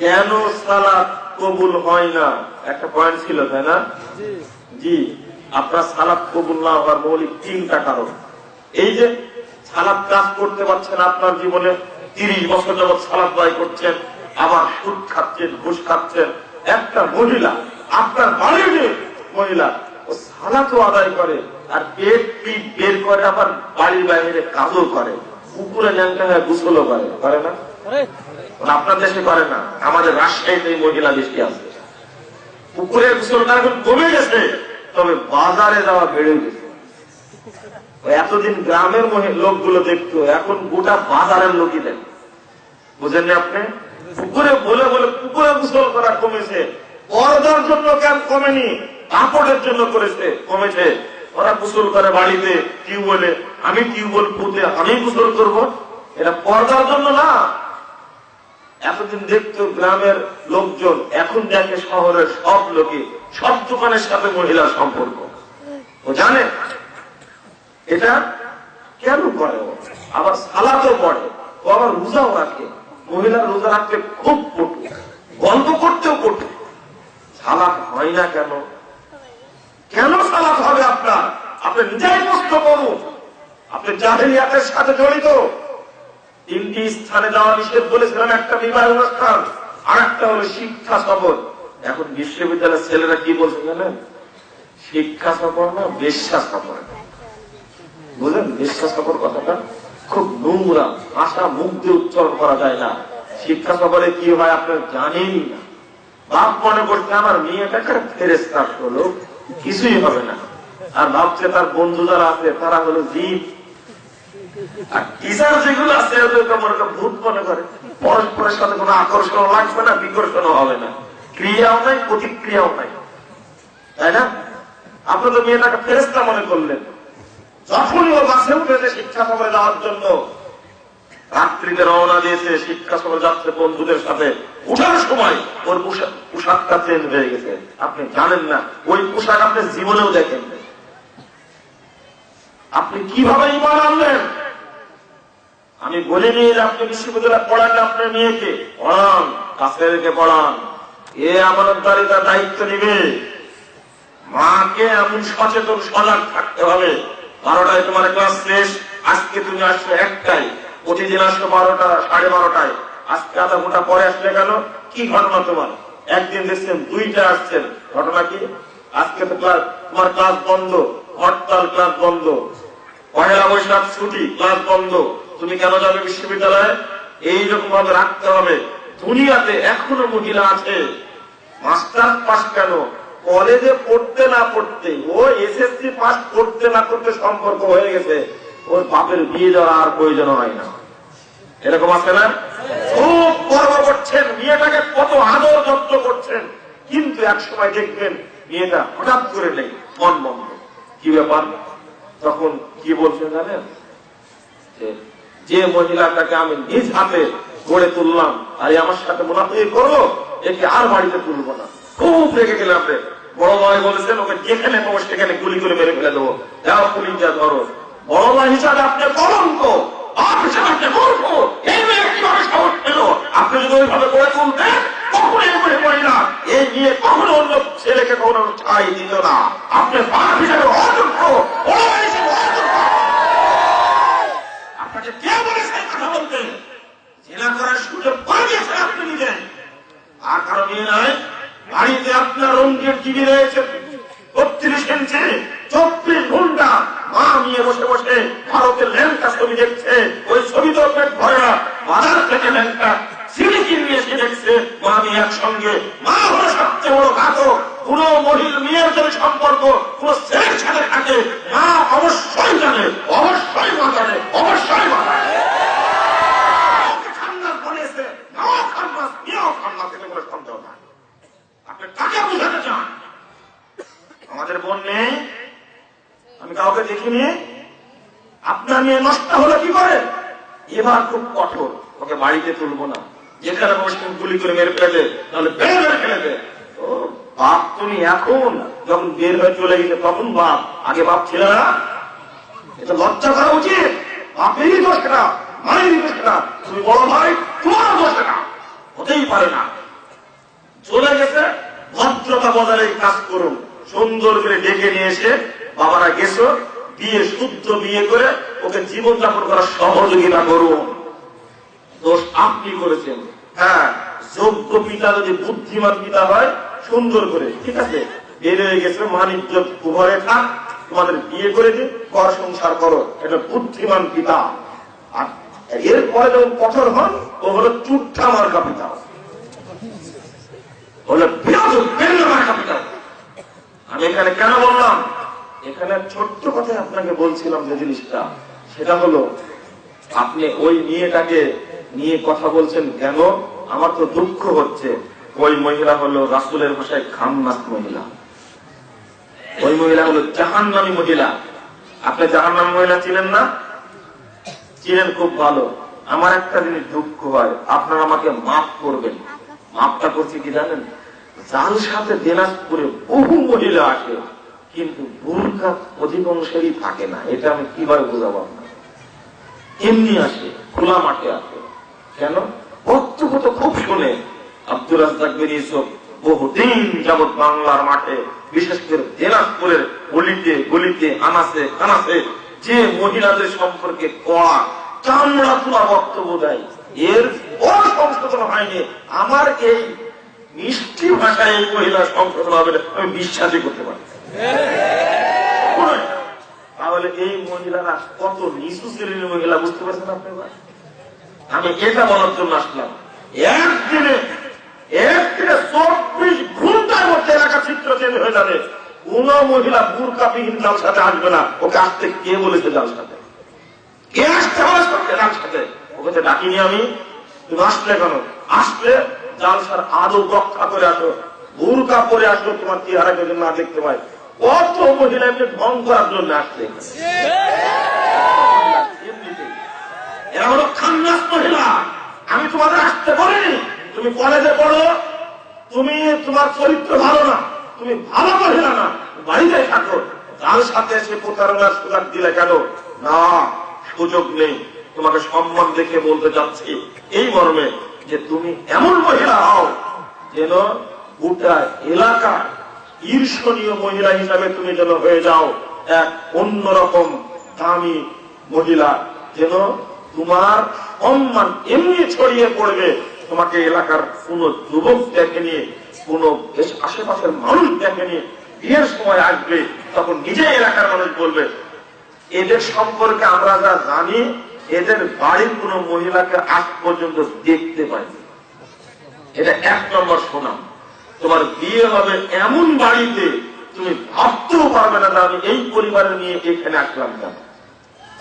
কেন সালাত কবুল হয় না? একটা পয়েন্ট ছিল তাই না? জি। আপনার সালাত কবুল না হওয়ার মৌলিক তিনটা কারণ। এই যে সালাত কাজ করতে পারছেন আপনার জীবনে তিরিশ বছর যাবৎ সালাত ব্যয় করছেন আবার সুদ খাচ্ছেন ঘুষ খাচ্ছেন। একটা মহিলা আপনার বাড়ির মহিলা ও সালাতও আদায় করে আর পেট পিট বের করে আবার বাড়ির বাইরে কাজও করে। পুকুরে ন্যাংটা হয়ে গুসলও করে করে না? আপনার দেশে করে না, আমাদের রাজশাহীতে মহিলা বেশি আছে। পুকুরের গোসলটা এখন কমে গেছে, তবে বাজারে যাওয়া বেড়ে গেছে। এতদিন গ্রামের লোকগুলো দেখতো, এখন গোটা বাজারের লোকই দেখ। বুঝেননি আপনি? পুকুরে বলে বলে পুকুরে গোসল করা কমেছে। পর্দার জন্য কেন কমেনি? কাপড়ের জন্য করেছে, কমেছে। ওরা গোসল করে বাড়িতে, টিউবওয়েলে। আমি টিউবওয়েল পুঁতে আমি গোসল করব? এটা পর্দার জন্য না এতদিন দেখতো গ্রামের লোকজন, এখন দেখে শহরের সব লোকে সব দোকানের সাথে মহিলার সম্পর্ক। ও জানে? এটা কেন করে আবার সালাতও পড়ে। ও আবার রোজাও রাখে। মহিলার রোজা রাখতে খুব পটু গল্প করতেও পটু সালাত হয় না কেন? কেন সালাত হবে আপনার? আপনি নিজেই প্রশ্ন করুন। আপনি জাহেলিয়াতের সাথে জড়িত। তিনটি স্থানে যাওয়া নিষেধ বলেছিলাম, একটা বিবাহ অনুষ্ঠান আর একটা হলো শিক্ষা সফর। এখন বিশ্ববিদ্যালয়ের ছেলেরা কি বলছে জানেন? শিক্ষা সফর না, বিশ্বাস সফর। বুঝলেন? বিশ্বাস সফর কথাটা খুব নোংরা, ভাষা মুখ দিয়ে উচ্চারণ করা যায় না। শিক্ষা সফরে কি হয় আপনার জানেনই না। বাপ মনে করছে, আমার মেয়েটাকে ফেরেস্তার হলো কিছুই হবে না। আর ভাবছে, তার বন্ধু যারা আছে, তারা হলো জীব। আর টিচার যেগুলো আছে, ওদের কেমন একটা ভূত মনে করে। পরস্পরের সাথে কোনো আকর্ষণ লাগবে না, বিকর্ষণ হবে না। ক্রিয়াও নাই, প্রতিক্রিয়াও নাই। তাই না? আপনি তো মেয়েটাকে ফেরেস্তা মনে করলেন। শিক্ষা সফরে যাওয়ার জন্য, রাত্রিতে রওনা দিয়েছে শিক্ষা সফরে যাচ্ছে বন্ধুদের সাথে। উঠার সময় ওর পোশাক পোশাকটা চেঞ্জ হয়ে গেছে। আপনি জানেন না, ওই পোশাক আপনি জীবনেও দেখেন আপনি কীভাবে ইমান আনলেন? আমি বলিনি যে আপনি বিশ্ববিদ্যালয়ে পড়ান না আপনার মেয়েকে। পড়ান কাছে রেখে পড়ান। এ আমানতদারিতা দায়িত্ব নিবে। মাকে এমন সচেতন সজাগ থাকতে হবে। বারোটায় তোমার ক্লাস শেষ, আজকে তুমি আসছো একটাই প্রতিদিন আসছো বারোটা, সাড়ে বারোটায়। আজকে আধা ঘণ্টা পরে আসলে কেন? কি ঘটনা তোমার? একদিন দেখছেন দুইটা আসছেন। ঘটনা কি? আজকে তো ক্লাস, তোমার ক্লাস বন্ধ, হরতাল ক্লাস বন্ধ। পয়লা বৈশাখ ছুটি, ক্লাস বন্ধ। তুমি কেন যাবে বিশ্ববিদ্যালয়ে? এইরকম ভাবে রাখতে হবে। দুনিয়াতে এখনও মহিলা আছে। মাস্টার পাস কেন? কলেজে পড়তে না পড়তে, ও এসএসসি পাস করতে না করতে সম্পর্ক হয়ে গেছে। ওর বাপের বিয়ে দেওয়া আর প্রয়োজন হয় না। এরকম আছে না? খুব গর্ব করছেন। মেয়েটাকে কত আদর যত্ন করছেন। কিন্তু এক সময় দেখবেন বিয়েটা হঠাৎ করে নেই, মন বন্ধ। কি ব্যাপার? তখন কি বলছেন জানেন? যে- মহিলাটাকে আমি নিজ হাতে গড়ে তুললাম, আর আমার সাথে মুনাফি করল, একে আর বাড়িতে তুলবো না। খুব রেগে গেলে আপনি। বড় ভাই বলেছেন, ওকে যেখানে পাবো সেখানে গুলি করে মেরে ফেলে দেবো। যাও পুলিশ, যা ধরো। বড় ভাই হিসাবে আপনি কলঙ্ক আপনি যদি ওইভাবে গড়ে তুলতেন কখনো এগুলি করি না। এই নিয়ে কখনো অন্য ছেলেকে কখনো ছাই দিত না। আপনি বড় ভাই হিসাবে অযোগ্য আপনাকে কে বলেছে এই কথা বলতে জেলা করার সুযোগ করে দিয়েছেন আপনি নিজে আর কারও নিয়ে নয় বাড়িতে আপনার রঙের টিভি রয়েছে বত্রিশ ইঞ্চি চব্বিশ ঘণ্টা মা নিয়ে বসে বসে ভারতের ল্যাংটা ছবি দেখছে ওই ছবি তো পেট ভরে না বাজার থেকে ল্যাংটা সিঁড়ি কিনে এসে দেখছে, মা মেয়ে একসঙ্গে, মা হলো সবচেয়ে বড় ঘাতক কোন মহিল মেয়ের যদি সম্পর্ক কোন ছেলের সাথে থাকে, মা অবশ্যই জানে, অবশ্যই মা জানে, অবশ্যই মা আমাদের বোন নেই আমি কাউকে দেখিনি। আপনার মেয়ে নষ্ট হলো কি করে? এবার খুব কঠোর। ওকে বাড়িতে তুলবো না। যেখানে বসে গুলি করে মেরে ফেলে তাহলে বেড়ে মেরে ফেলে ও, বাপ তুমি এখন। যখন বের হয়ে চলে গেছে, তখন বাপ। আগে বাপ ছিল না। এটা লজ্জা করা উচিত। বাপেরই দোষ না মায়েরই দোষ না তুমি বড় ভাই, তোমারও দোষ না হতেই পারে না। চলে গেছে, ভদ্রতা বজায় রেখে কাজ করুন। সুন্দর করে ডেকে নিয়ে এসে বাবারা গেছো বিয়ে শুদ্ধ বিয়ে করে ওকে জীবনযাপন করার সহযোগিতা করুন। দোষ আপনি করেছেন। হ্যাঁ। যোগ্য পিতা যদি বুদ্ধিমান পিতা হয় সুন্দর করে ঠিক আছে? বের হয়ে গেছে মানিজ্য উভয়ে থাক তোমাদের বিয়ে করে দিন কর সংসার করো এটা বুদ্ধিমান পিতা। আর এরপরে যখন কঠোর হন ও হলো চুট্টা মার্কা পিতা। হলো মার্কা পিতা। আমি এখানে কেন বললাম? এখানে ছোট্ট কথায় আপনাকে বলছিলাম যে জিনিসটা। সেটা হলো আপনি ওই মেয়েটাকে নিয়ে কথা বলছেন কেন? আমার তো দুঃখ হচ্ছে। ওই মহিলা হলো রাসুলের ভাষায় খামনাস মহিলা। ওই মহিলা হলো জাহান্নামী মহিলা। আপনি জাহান্নামী মহিলা ছিলেন না? ছিলেন খুব ভালো। আমার একটা জিনিস দুঃখ হয়। আপনারা আমাকে মাফ করবেন। মাফটা করছি কি জানেন? যার সাথে দিনাজপুরে বহু মহিলা আসে, কিন্তু বোরকা অধিকাংশেরই থাকে না। এটা আমি কীভাবে বোঝাবো আপনার এমনি আসে, খোলা মাঠে আসে। কেন? বক্তব্য তো খুব শুনে আব্দুল রাজ্জাক বেরিয়েছ বহুদিন যাবৎ বাংলার মাঠে, বিশেষ করে দিনাজপুরের গলিতে গলিতে, আনাসে কানাসে যে মহিলাদের সম্পর্কে কড়া চামড়া তোলা বক্তব্য দেয়। এর বড় সংশোধন হয়নি। আমার এই মিষ্টি ভাষায় এই মহিলা সংশোধন হবে, আমি বিশ্বাসই করতে পারি তাহলে এই মহিলারা কত নিচু শ্রেণির মহিলা, বুঝতে পারছেন আপনি এবার? আমি এটা বলার জন্য আসলাম। একদিনে একদিনে চব্বিশ ঘণ্টার মধ্যে এলাকা চিত্র চেঞ্জ হয়ে যাবে। কোন মহিলা বুরকাবিহীন সাথে আসবে না। ওকে আসতে কে বলেছে সাথে কে আসতে হবে জাল সাথে ওকে ডাকিনি আমি। তুমি আসলে কেন? আসলে জালসার আদৌ রক্ষা করে আসো, বুরকা পরে আসলো তোমার চেহারা যদি না দেখতে পাই কত মহিলা এমনি ঢং করার জন্য আসছে এমনিতেই। এরা হলো খান্নাস মহিলা আমি তোমাদের আসতে বলিনি তুমি কলেজে পড়ো, তুমি তোমার চরিত্র ভালো না, তুমি ভালো মহিলা না বাড়িতে থাকো। তার সাথে এসে প্রতারণার সুযোগ দিলে কেন? না, সুযোগ নেই। তোমাকে সম্মান দেখে বলতে চাচ্ছি এই মর্মে যে তুমি এমন মহিলা হও যেন গোটা এলাকা ঈর্ষণীয় মহিলা হিসাবে তুমি যেন হয়ে যাও এক অন্যরকম দামি মহিলা যেন তোমার সম্মান এমনি ছড়িয়ে পড়বে তোমাকে এলাকার কোন যুবক দেখেনি কোন আশেপাশের মানুষ দেখেনি বিয়ের সময় আসবে, তখন নিজে এলাকার মানুষ বলবে, এদের সম্পর্কে আমরা যা জানি, এদের বাড়ির কোন মহিলাকে আজ পর্যন্ত দেখতে পাইনি। এটা এক নম্বর শোনাম তোমার বিয়ে হবে এমন বাড়িতে, তুমি ভাবতেও পারবে না আমি এই পরিবারের নিয়ে এখানে আসলাম কেন।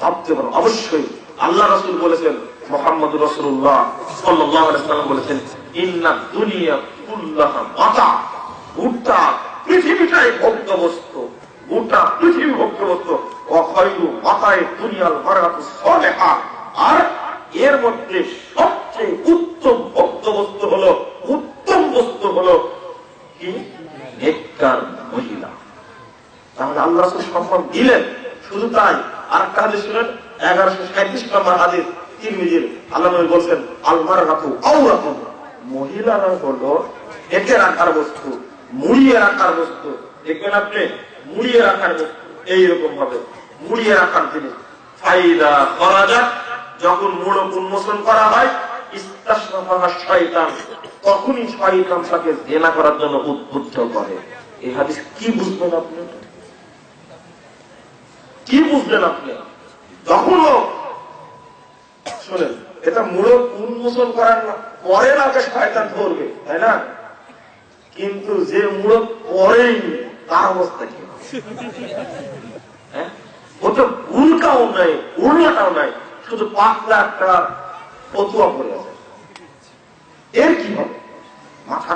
ভাবতে পারো অবশ্যই আল্লাহ রসুল বলেছেন মোহাম্মদ রসুল্লাহ সাল্লাম বলেছেন, ইন্না দুনিয়া কুল্লাহ মাতা গোটা পৃথিবীটাই ভক্ত বস্তু গোটা পৃথিবী ভক্ত বস্তু অখয়ু মাতায় দুনিয়ার মারাত সলেহা। আর এর মধ্যে সবচেয়ে উত্তম ভক্ত বস্তু হলো, উত্তম বস্তু হলো কি? নেককার মহিলা। তাহলে আল্লাহ সম্মান দিলেন, শুধু তাই। আর হাদিস শুনেন? এগারোশো সাঁত্রিশ নম্বর হাদিস। তিরমিজির আল্লাহ নবী বলছেন, আলমার রাখু আউরাতুন মহিলারা হলো ঢেকে রাখার বস্তু, মুড়িয়ে রাখার বস্তু। দেখবেন আপনি, মুড়িয়ে রাখার বস্তু, এইরকম ভাবে মুড়িয়ে রাখার জিনিস। ফাইদা করা যাক যখন মুড়ক উন্মোচন করা হয় তখনই শয়তান কি বুঝবেন আপনি? কি বুঝলেন আপনি? তখনও শোনেন, এটা মূলক উন্মোচন করার পরে না ওকে শয়তান ধরবে, তাই না কিন্তু যে মূলক পরেই তার অবস্থা কি? হ্যাঁ? ও উল্কাও নাই উল্লাটাও নাই, শুধু পাতলা একটা পতুয়া পরে আছে এর কি হবে মাথা